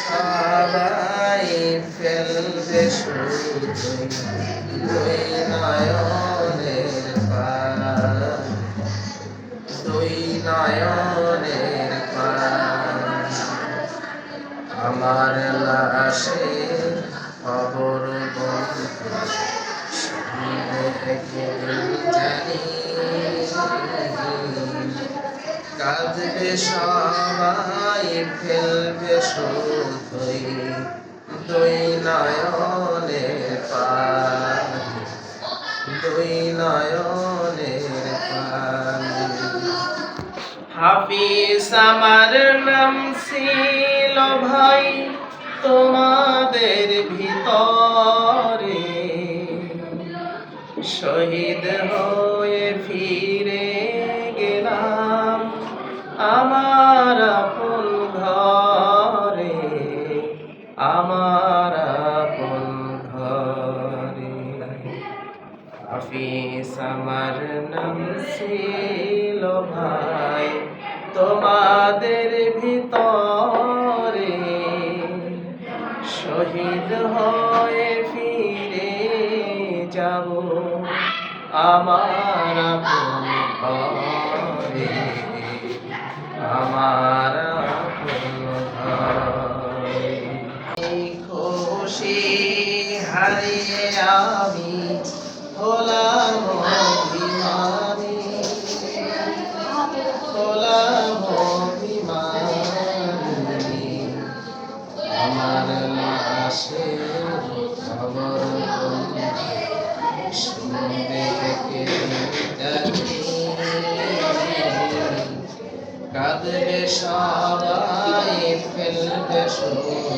সবাই ফেলবে দুই নয়নের পার দুই নয়নের পার আমার লাশে খবর বন্ধু কাঁদবে সবাই, ফেলবে শুধুই দুই নয়নের পার দুই নয়নের পার হাফিজ আমার নাম ছিল ভাই, তোমাদের ভিতরে শহীদ হয়ে ফিরে গেলাম আমার আপন ঘরে, আমার আপন ঘরে। হাফিজ আমার নাম ছিল ভাই। যাব। আমার আমার খুশি হারিয়ে আমি হলাম অভিমানী। হলাম অভিমানী। আমার লাশে খবর কাঁদবে সবাই, ফেলবে সই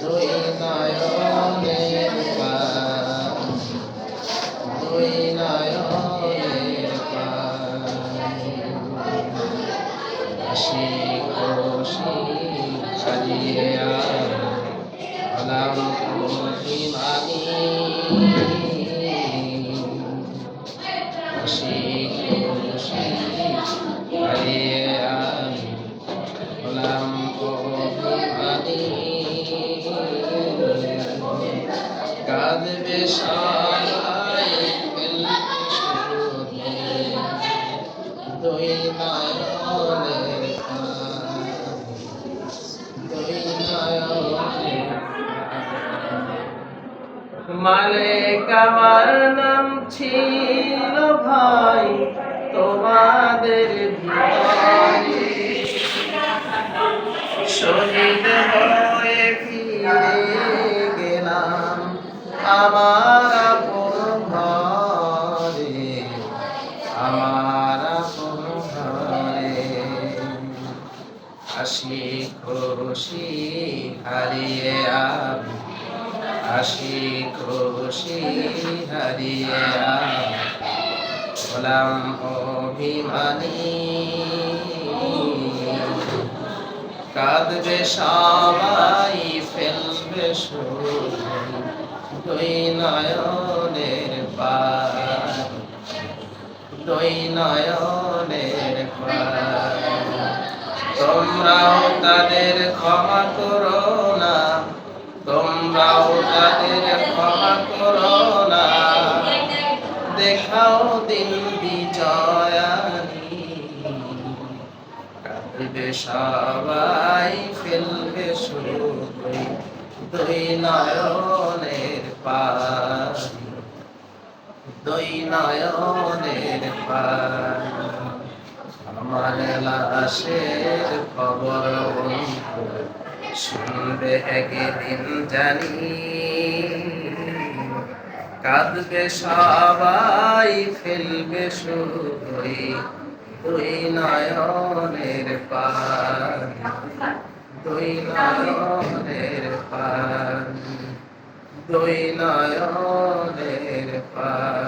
দুই নয়নের পার দুই নয়নের পার হাসি খুশি সাজিয়ে আলাম আমি অভিমানী কাঁদবে সবাই ফেলবে শুধু দুই নয়নের পার, দুই নয়নের পার। মালিক আমার নাম ছিল ভাই, তোমাদের শহীদ হয়ে ফিরে গেলাম আমার আপন আমার আপন হাসি খুশি হারিয়ে আমি হাসি খুশি হারিয়ে হলাম অভিমানী। কাঁদবে সবাই, ফেলবে দুই নয়নের পার। দুই নয়নের পার। তোমরাও তাদের ক্ষমা করো। তাদের ক্ষমা করো না দেখাও দিন বিজয়ানি। কাঁদবে সবাই, ফেলবে শুধুই দুই নয়নের পার দুই নয়নের পার আমার লাশের খবর বন্ধু শুনবে একদিন জানি। কাঁদবে সবাই, ফেলবে শুধুই দুই নয়নের পার দুই নয়নের পার দুই নয়নের পার